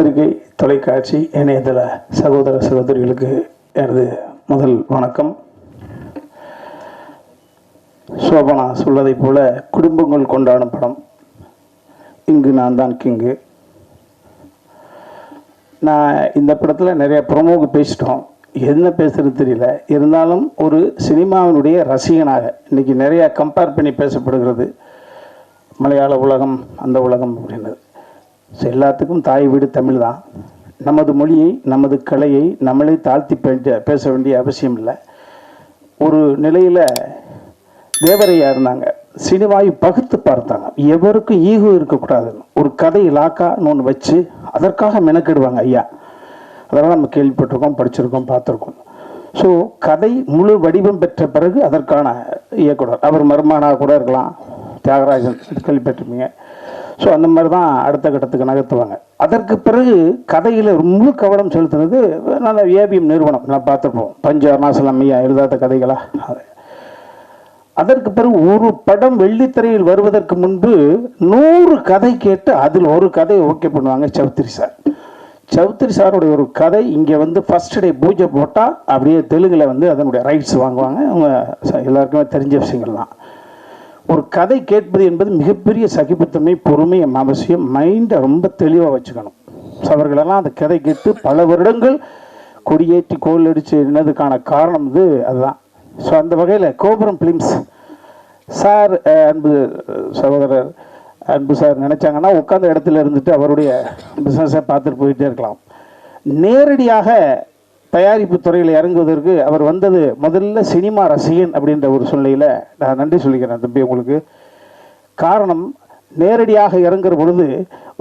பத்திரிகை தொலைக்காட்சி இணையதள சகோதர சகோதரிகளுக்கு எனது முதல் வணக்கம். சோபனா சொல்வதைப் போல குடும்பங்கள் கொண்டாடும் படம். இங்கு நான் தான் கிங்கு. நான் இந்த படத்தில் நிறைய ப்ரொமோக்கு பேசிட்டோம். என்ன பேசுறது தெரியல. இருந்தாலும் ஒரு சினிமாவினுடைய ரசிகனாக இன்னைக்கு நிறைய கம்பேர் பண்ணி பேசப்படுகிறது. மலையாள உலகம் அந்த உலகம் அப்படின்றது. எல்லாத்துக்கும் தாய் வீடு தமிழ் தான் நமது மொழியை நமது கலையை நம்மளே தாழ்த்தி பேச பேச வேண்டிய அவசியம் இல்லை. ஒரு நிலையில் தேவரையா இருந்தாங்க. சினிமாவை பகுத்து பார்த்தாங்க. எவருக்கும் ஈகோ இருக்கக்கூடாதுன்னு ஒரு கதை இலாக்கான்னு ஒன்று வச்சு அதற்காக மெனக்கெடுவாங்க ஐயா. அதெல்லாம் நம்ம கேள்விப்பட்டிருக்கோம் படிச்சிருக்கோம் பார்த்துருக்கோம். ஸோ கதை முழு வடிவம் பெற்ற பிறகு அதற்கான இயக்குனர். அவர் மருமானாக கூட இருக்கலாம். தியாகராஜன் கேள்விப்பட்டிருப்பீங்க. ஸோ அந்த மாதிரி தான் அடுத்த கட்டத்துக்கு நகர்த்துவாங்க. அதற்கு பிறகு கதையில் முழு கவனம் செலுத்துனது நல்ல ஏபிஎம் நிறுவனம். நான் பார்த்துருப்போம். பஞ்சு அருணாசலம் ஐயா எழுதாத கதைகளா? அதற்கு பிறகு ஒரு படம் வெள்ளித்திரையில் வருவதற்கு முன்பு நூறு கதை கேட்டு அதில் ஒரு கதையை ஓகே பண்ணுவாங்க சௌத்ரி சார். சௌத்ரி சாருடைய ஒரு கதை இங்கே வந்து ஃபர்ஸ்ட் டே பூஜை போட்டால் அப்படியே தெலுங்கில் வந்து அதனுடைய ரைட்ஸ் வாங்குவாங்க. அவங்க எல்லாருக்குமே தெரிஞ்ச விஷயங்கள் தான் ஒரு கதை கேட்பது என்பது மிகப்பெரிய சகிப்புத்தன்மை பொறுமை அவசியம் மைண்டை ரொம்ப தெளிவாக வச்சுக்கணும். ஸோ அவர்களெல்லாம் அந்த கதை கேட்டு பல வருடங்கள் கொடியேற்றி கோல் அடித்து என்னதுக்கான காரணம் இது அதுதான். ஸோ அந்த வகையில் கோபுரம் ஃபிலிம்ஸ் சார் அன்பு சகோதரர் அன்பு சார் நினச்சாங்கன்னா உட்காந்த இடத்துல இருந்துட்டு அவருடைய பிஸ்னஸை பார்த்துட்டு போயிட்டே இருக்கலாம். நேரடியாக தயாரிப்பு துறையில் இறங்குவதற்கு அவர் வந்தது முதல்ல சினிமா ரசிகன் அப்படின்ற ஒரு சூழ்நிலையில் நான் நன்றி சொல்லிக்கிறேன் தம்பி உங்களுக்கு. காரணம் நேரடியாக இறங்குற பொழுது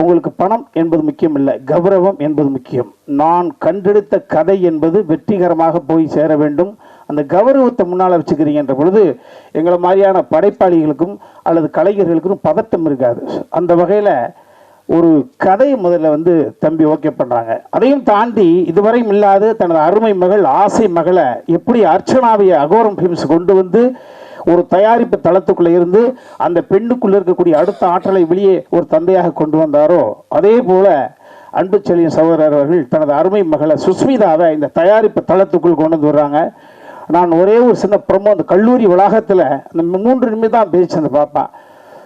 உங்களுக்கு பணம் என்பது முக்கியம் இல்லை கௌரவம் என்பது முக்கியம். நான் கண்டெடுத்த கதை என்பது வெற்றிகரமாக போய் சேர வேண்டும். அந்த கௌரவத்தை முன்னால் வச்சுக்கிறீங்கன்ற பொழுது எங்களை மாதிரியான படைப்பாளிகளுக்கும் அல்லது கலைஞர்களுக்கும் பதட்டம் இருக்காது. அந்த வகையில் ஒரு கதை முதல்ல வந்து தம்பி ஓகே பண்ணுறாங்க அதையும் தாண்டி இதுவரையும் இல்லாத தனது அருமை மகள் ஆசை மகளை எப்படி அர்ச்சனாவை அகோரம் ஃபிலிம்ஸ் கொண்டு வந்து ஒரு தயாரிப்பு தளத்துக்குள்ளே இருந்து அந்த பெண்ணுக்குள்ளே இருக்கக்கூடிய அடுத்த ஆற்றலை வெளியே ஒரு தந்தையாக கொண்டு வந்தாரோ அதே போல் அன்பு சகோதரர் அவர்கள் தனது அருமை மகளை சுஸ்மிதாவை இந்த தயாரிப்பு தளத்துக்குள் கொண்டு வந்து வர்றாங்க நான் ஒரே ஒரு சின்ன ப்ரமோ அந்த கல்லூரி வளாகத்தில் அந்த மூன்று நிமிடம் தான் பேச்சு அந்த பார்ப்பேன்.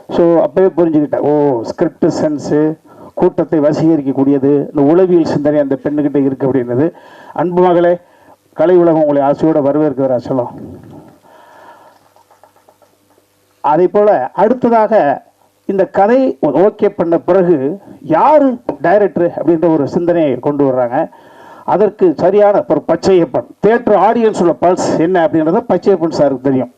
ஸோ அப்போவே புரிஞ்சுக்கிட்டேன். ஓ ஸ்கிரிப்ட் சென்ஸு கூட்டத்தை வசீகரிக்கக்கூடியது இந்த உளவியல் சிந்தனை அந்த பெண்ணுக்கிட்ட இருக்குது அப்படின்றது அன்பு மகளே கலை உலகம் உங்களை ஆசையோடு வரவேற்கிறா சொல்லும் அதே போல் அடுத்ததாக இந்த கதை ஓகே பண்ண பிறகு யார் டைரக்டர் அப்படின்ற ஒரு சிந்தனையை கொண்டு வர்றாங்க. அதற்கு சரியான ஒரு பச்சையப்பன் தேட்டர் ஆடியன்ஸோட பல்ஸ் என்ன அப்படின்றத பச்சையப்பன் சாருக்கு தெரியும்.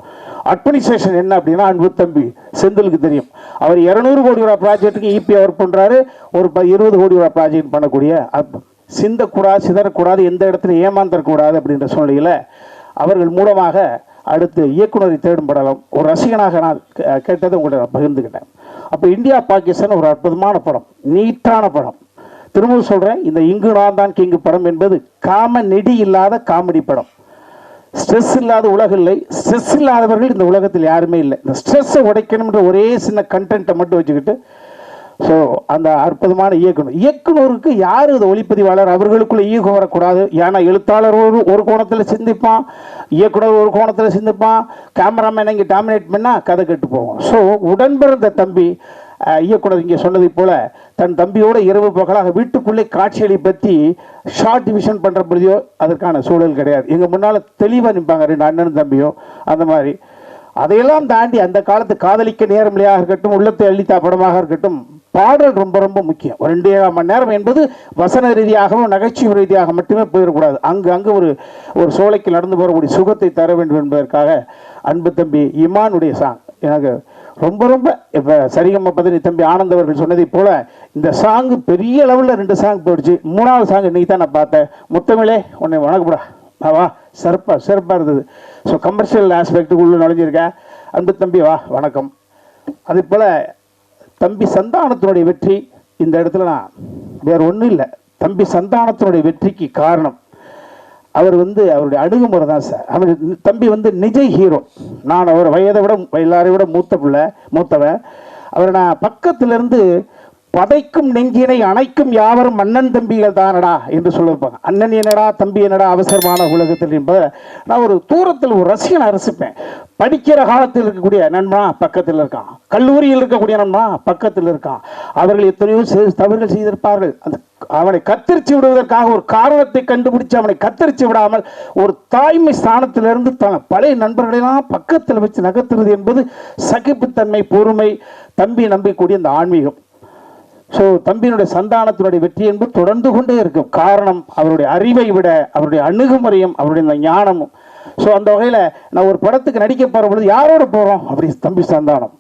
அட்மினிஸ்ட்ரேஷன் என்ன அப்படின்னா அன்பு தம்பி செந்திலுக்கு தெரியும். அவர் இரநூறு கோடி ரூபா ப்ராஜெக்ட்டுக்கு இபி ஒர்க் பண்ணுறாரு ஒரு ப இருபது கோடி ரூபா ப்ராஜெக்ட் பண்ணக்கூடிய சிந்தக்கூடாது சிதறக்கூடாது எந்த இடத்துல ஏமாந்தரக்கூடாது அப்படின்ற சூழ்நிலையில் அவர்கள் மூலமாக அடுத்து இயக்குனரை தேடும் படலம். ஒரு ரசிகனாக நான் கேட்டதை உங்கள்கிட்ட நான் பகிர்ந்துக்கிட்டேன். அப்போ இந்தியா பாகிஸ்தான் ஒரு அற்புதமான படம். நீட்டான படம். திரும்பவும் சொல்கிறேன் இந்த இங்கு நான் தான் கிங்கு படம் என்பது காம நெடி இல்லாத காமெடி படம். ஸ்ட்ரெஸ் இல்லாத உலகம் இல்லை. ஸ்ட்ரெஸ் இல்லாதவர்கள் இந்த உலகத்தில் யாருமே இல்லை. இந்த ஸ்ட்ரெஸ்ஸை உடைக்கணுன்ற ஒரே சின்ன கண்டென்ட்டை மட்டும் வச்சுக்கிட்டு ஸோ அந்த அற்புதமான இயக்குனர். இயக்குனருக்கு யார் இது ஒளிப்பதிவாளர்? அவர்களுக்குள்ள ஈகம் வரக்கூடாது. ஏன்னா எழுத்தாளர் ஒரு ஒரு கோணத்தில் சிந்திப்பான் இயக்குனர் ஒரு கோணத்தில் சிந்திப்பான் கேமராமேன் இங்கே டாமினேட் பண்ணால் கதை கெட்டு போவோம் ஸோ உடன்பிறந்த தம்பி இயக்குனர் இங்கே சொன்னதைப் போல தன் தம்பியோட இரவு பகலாக வீட்டுக்குள்ளே காட்சிகளை பற்றி ஷார்ட் டிவிஷன் பண்ணுற பொழுதோ அதற்கான சூழல் கிடையாது. எங்கள் முன்னால் தெளிவாக நிற்பாங்க ரெண்டு அண்ணனும் தம்பியும் அந்த மாதிரி. அதையெல்லாம் தாண்டி அந்த காலத்து காதலிக்க நேரமில்லையாக இருக்கட்டும் உள்ளத்தை அள்ளித்தா படமாக இருக்கட்டும் பாடல் ரொம்ப ரொம்ப முக்கியம். ஒரு ரெண்டு ஏழாம் மணி நேரம் என்பது வசன ரீதியாகவும் நகைச்சுவை ரீதியாக மட்டுமே போயிடக்கூடாது. அங்கு அங்கு ஒரு ஒரு சோலைக்கு நடந்து போகக்கூடிய சுகத்தை தர வேண்டும் என்பதற்காக அன்பு தம்பி இமானுடைய சாங் எனக்கு ரொம்ப ரொம்ப இப்போ சரிகம்ம பதனி தம்பி ஆனந்த் அவர்கள் சொன்னதைப் போல இந்த சாங்கு பெரிய லெவலில் ரெண்டு சாங் போயிடுச்சு மூணாவது சாங் இன்னைக்கு தான் நான் பார்த்தேன். முத்தமிழே உன்னை வணக்கப்படா வா, சிறப்பாக சிறப்பாக இருந்தது. ஸோ கமர்ஷியல் ஆஸ்பெக்டுக்குள்ளே நுழைஞ்சிருக்கேன் அன்பு தம்பி வா வணக்கம். அதே போல் தம்பி சந்தானத்தினுடைய வெற்றி இந்த இடத்துல நான் வேற ஒன்றும் இல்லை. தம்பி சந்தானத்தினுடைய வெற்றிக்கு காரணம். அவர் வந்து அவருடைய அணுகுமுறை தான் சார் அவர் தம்பி வந்து நிஜ ஹீரோ நான் அவர் வயதை விட எல்லாரையும் விட மூத்த பிள்ளை மூத்தவன். அவரை நான் பக்கத்துலேருந்து பதைக்கும் நெஞ்சினை அணைக்கும் யாவரும் அண்ணன் தம்பிகள் தானடா என்று சொல்லியிருப்பாங்க அண்ணன் என்னடா தம்பி என்னடா அவசரமான உலகத்தில் என்பதை நான் ஒரு தூரத்தில் ஒரு ரசிகனை அரசிப்பேன் படிக்கிற காலத்தில் இருக்கக்கூடிய நண்பனா பக்கத்தில் இருக்கான். கல்லூரியில் இருக்கக்கூடிய நண்பனா பக்கத்தில் இருக்கான். அவர்கள் எத்தனையோ தவறுகள் செய்திருப்பார்கள். அந்த அவனை கத்தரிச்சு விடுவதற்காக ஒரு காரணத்தை கண்டுபிடிச்சு அவனை கத்தரிச்சு விடாமல் ஒரு தாய்மை ஸ்தானத்திலிருந்து தன் பழைய நண்பர்களெல்லாம் பக்கத்தில் வச்சு நகர்த்துறது என்பது சகிப்புத்தன்மை பொறுமை தம்பி நம்பிக்கூடிய இந்த ஆன்மீகம். ஸோ தம்பியினுடைய சந்தானத்தினுடைய வெற்றி என்பது தொடர்ந்து கொண்டே இருக்கும். காரணம் அவருடைய அறிவை விட அவருடைய அணுகுமுறையும் அவருடைய ஞானமும். ஸோ அந்த வகையில் நான் ஒரு படத்துக்கு நடிக்க போகிற பொழுது யாரோட போகிறோம் அப்படி தம்பி சந்தானம்.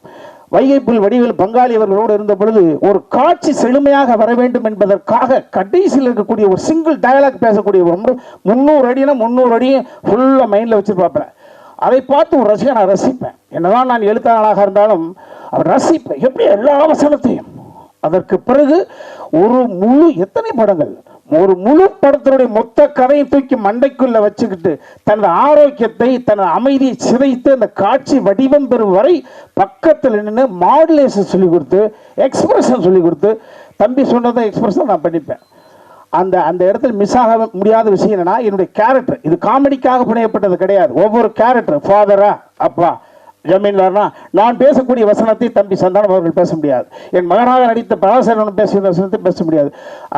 வைகைப்புல் வடிவில் பங்காளி அவர்களோடு இருந்த பொழுது ஒரு காட்சி செழுமையாக வர வேண்டும் என்பதற்காக கடைசியில் இருக்கக்கூடிய ஒரு சிங்கிள் டயலாக் பேசக்கூடிய ஒரு முந்நூறு அடினா முந்நூறு அடியும் ஃபுல்லாக மைண்டில் வச்சு பார்ப்பேன். அதை பார்த்து ஒரு ரசிகை நான் ரசிப்பேன். என்னதான் நான் எழுத்தாளனாக இருந்தாலும் அவர் ரசிப்பேன். எப்படி எல்லா வசனத்தையும் அதற்கு பிறகு ஒரு முழு எத்தனை படங்கள்? ஒரு முழு படத்தினுடைய மொத்த கதையை தூக்கி மண்டைக்குள்ள வச்சுக்கிட்டு தனது ஆரோக்கியத்தை தனது அமைதியை சிதைத்து அந்த காட்சி வடிவம் பெறும் வரை பக்கத்தில் நின்று மாடுலேஷன் சொல்லி கொடுத்து எக்ஸ்பிரஷன் சொல்லி கொடுத்து தம்பி சொன்னதை எக்ஸ்பிரஷன் நான் பண்ணிப்பேன். அந்த அந்த இடத்துல மிஸ் ஆக முடியாத விஷயம் என்னன்னா என்னுடைய கேரக்டர் இது காமெடிக்காக பிணையப்பட்டது கிடையாது. ஒவ்வொரு கேரக்டர் ஃபாதரா அப்பா. ஜமீன்தார்னா நான் பேசக்கூடிய வசனத்தை தம்பி சந்தானம் அவர்கள் பேச முடியாது. என் மகனாக நடித்த பராசரன் பேசிய வசனத்தை பேச முடியாது.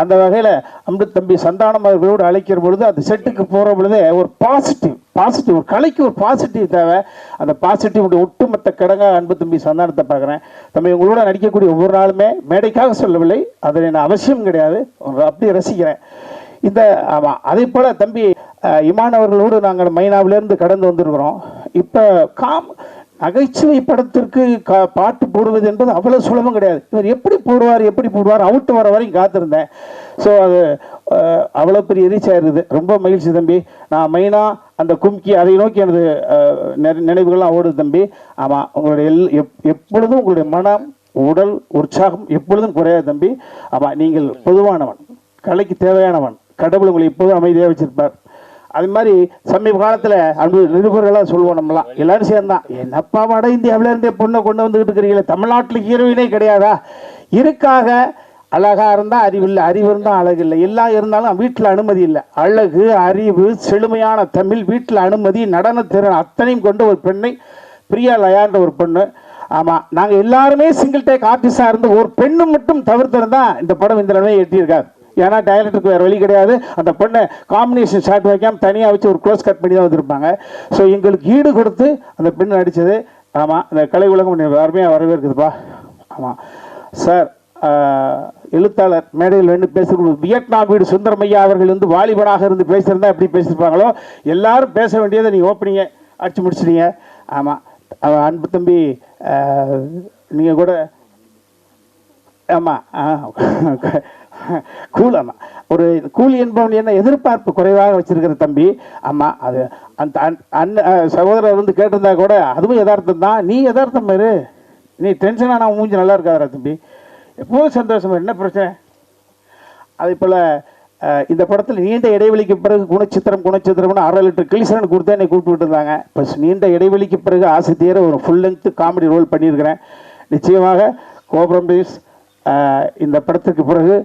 அந்த வகையில் அம்பு தம்பி சந்தானம் அவர்களோடு அழைக்கிற பொழுது அந்த செட்டுக்கு போகிற பொழுதே ஒரு பாசிட்டிவ் பாசிட்டிவ் ஒரு கலைக்கு ஒரு பாசிட்டிவ் தேவை. அந்த பாசிட்டிவ் ஒட்டுமொத்த கிடங்காக அன்பு தம்பி சந்தானத்தை பார்க்குறேன். தம்பி உங்களோட நடிக்கக்கூடிய ஒவ்வொரு நாளுமே மேடைக்காக சொல்லவில்லை. அதில் என்ன அவசியம் கிடையாது. அப்படியே ரசிக்கிறேன். இந்த ஆமாம் அதே போல் தம்பி இமானவர்களோடு நாங்கள் மைனாவிலேருந்து கடந்து வந்திருக்கிறோம். இப்போ காம் நகைச்சுவை படத்திற்கு கா பாட்டு போடுவது என்பது அவ்வளோ சுலபம் கிடையாது. இவர் எப்படி போடுவார் எப்படி போடுவார் அவுட்டு வர வரைக்கும் காத்திருந்தேன். ஸோ அது அவ்வளோ பெரிய ரீச் ஆயிருது ரொம்ப மகிழ்ச்சி தம்பி. நான் மெயினாக அந்த கும்கி அதை நோக்கி எனது நினைவுகள்லாம் ஓடுது தம்பி. ஆமாம் உங்களுடைய எல் எப் எப்பொழுதும் உங்களுடைய மனம் உடல் உற்சாகம் எப்பொழுதும் குறையாது தம்பி. ஆமாம் நீங்கள் பொதுவானவன் கலைக்கு தேவையானவன் கடவுள் உங்களை எப்போதும் அமைதியாக வச்சிருப்பார். அது மாதிரி சமீப காலத்தில் அன்பு நிருபர்களாக சொல்லுவோம் நம்மலாம் எல்லாரும் சேர்ந்தான் என்னப்பா வட இந்தியாவிலேருந்தே பொண்ணை கொண்டு வந்துகிட்டு இருக்கிறீங்களே? தமிழ்நாட்டில் ஹீரோயினே கிடையாதா? இருக்காக அழகாக இருந்தால் அறிவில்லை அறிவு இருந்தால் அழகு இல்லை. எல்லாம் இருந்தாலும் வீட்டில் அனுமதி இல்லை. அழகு அறிவு செழுமையான தமிழ் வீட்டில் அனுமதி நடனத்திறன் அத்தனையும் கொண்ட ஒரு பெண்ணை பிரியா லயான்ற ஒரு பொண்ணு. ஆமாம் நாங்கள் எல்லாருமே சிங்கிள் டேக் ஆர்டிஸ்டாக இருந்து ஒரு பெண்ணு மட்டும் தவிர்த்துருந்தான் இந்த படம் இந்த நிலைமை எட்டியிருக்காரு ஏன்னா டைரக்டருக்கு வேறு வழி கிடையாது. அந்த பொண்ணை காம்பினேஷன் ஷாட் வைக்காமல் தனியாக வச்சு ஒரு க்ளோஸ் கட் பண்ணி தான் வந்திருப்பாங்க. ஸோ எங்களுக்கு ஈடு கொடுத்து அந்த பெண் நடித்தது ஆமாம் இந்த கலை உலகம் அருமையாக வரவேற்குதுப்பா. ஆமாம் சார் எழுத்தாளர் மேடையில் வந்து பேசுகிறது வியட்நாம் வீடு சுந்தரமையா அவர்கள் வந்து வாலிபனாக இருந்து பேசியிருந்தா எப்படி பேசியிருப்பாங்களோ? எல்லாரும் பேச வேண்டியதை நீங்கள் ஓப்பனிங்க அடித்து முடிச்சிட்டீங்க. ஆமாம் அன்பு தம்பி நீங்கள் கூட ஆமாம் கூல் ஆமாம் ஒரு கூலி என்பவன் என்ன எதிர்பார்ப்பு குறைவாக வச்சிருக்கிற தம்பி ஆமாம் அது அந்த அண்- அண்ணன் சகோதரர் வந்து கேட்டிருந்தா கூட அதுவும் யதார்த்தம் தான். நீ யதார்த்தம் பாரு நீ டென்ஷன் ஆனால் மூஞ்சி நல்லா இருக்காதரா தம்பி. எப்போதும் சந்தோஷம் என்ன பிரச்சனை? அதே போல் இந்த படத்தில் நீண்ட இடைவெளிக்கு பிறகு குணச்சித்திரம் குணச்சித்திரம்னு அரை லிட்டர் கிளிசரன் கொடுத்து என்னை கூப்பிட்டு இருந்தாங்க இப்போ நீண்ட இடைவெளிக்கு பிறகு ஆசை தீர ஒரு ஃபுல் லென்த் காமெடி ரோல் பண்ணியிருக்கிறேன். நிச்சயமாக கோபுரம் டேஸ் இந்த படத்துக்கு பிறகு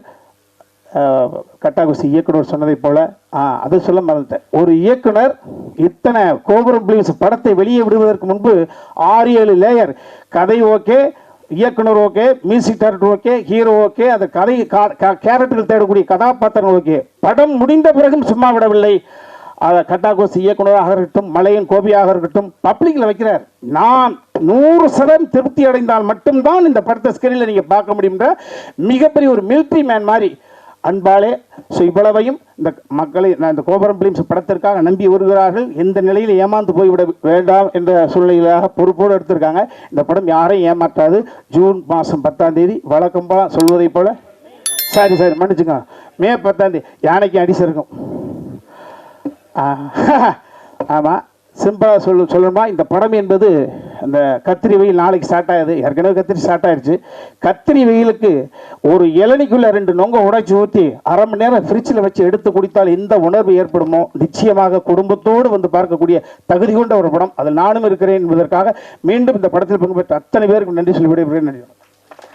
கட்டாகுசி இயக்குனர் சொன்னதைப் போல அது அதை சொல்ல மறந்துட்டேன். ஒரு இயக்குனர் இத்தனை கோபுரம் பிளீஸ் படத்தை வெளியே விடுவதற்கு முன்பு ஆறு ஏழு லேயர் கதை ஓகே இயக்குனர் okay music director okay hero okay அந்த கதை கேரக்டர்கள் தேடக்கூடிய கதாபாத்திரம் ஓகே. படம் முடிந்த பிறகும் சும்மா விடவில்லை. அதை கட்டாகோஸ் இயக்குனராக இருக்கட்டும் மலையன் கோபியாக இருக்கட்டும் பப்ளிக்கில் வைக்கிறார். நான் நூறு சதம் திருப்தி அடைந்தால் மட்டும்தான் இந்த படத்தை ஸ்கிரீனில் நீங்கள் பார்க்க முடியுன்ற மிகப்பெரிய ஒரு மிலிட்ரி மேன் மாதிரி. அன்பாலே ஸோ இவ்வளவையும் இந்த மக்களை நான் இந்த கோபுரம் பிலிம்ஸ் படத்திற்காக நம்பி வருகிறார்கள். எந்த நிலையில் ஏமாந்து போய்விட வேண்டாம் என்ற சூழ்நிலையாக பொறுப்போடு எடுத்திருக்காங்க. இந்த படம் யாரையும் ஏமாற்றாது. ஜூன் மாதம் பத்தாம் தேதி வழக்கம் போல சொல்வதைப் போல. சாரி சாரி மன்னிச்சுங்க மே பத்தாம் தேதி யானைக்கு அடிசு இருக்கும் ஆமாம் சிம்பிளாக சொல்லு சொல்லணுமா? இந்த படம் என்பது அந்த கத்திரி வெயில் நாளைக்கு ஸ்டார்ட் ஆகுது. ஏற்கனவே கத்திரி ஸ்டார்ட் ஆயிடுச்சு கத்திரி வெயிலுக்கு ஒரு இளநிக்குள்ளே ரெண்டு நொங்க உடைச்சி ஊற்றி அரை மணி நேரம் ஃப்ரிட்ஜில் வச்சு எடுத்து குடித்தால் எந்த உணர்வு ஏற்படுமோ? நிச்சயமாக குடும்பத்தோடு வந்து பார்க்கக்கூடிய தகுதி கொண்ட ஒரு படம். அதில் நானும் இருக்கிறேன் என்பதற்காக மீண்டும் இந்த படத்தில் பங்கு பெற்ற அத்தனை பேருக்கு நன்றி சொல்லி விடைபெறுகிறேன். நன்றி.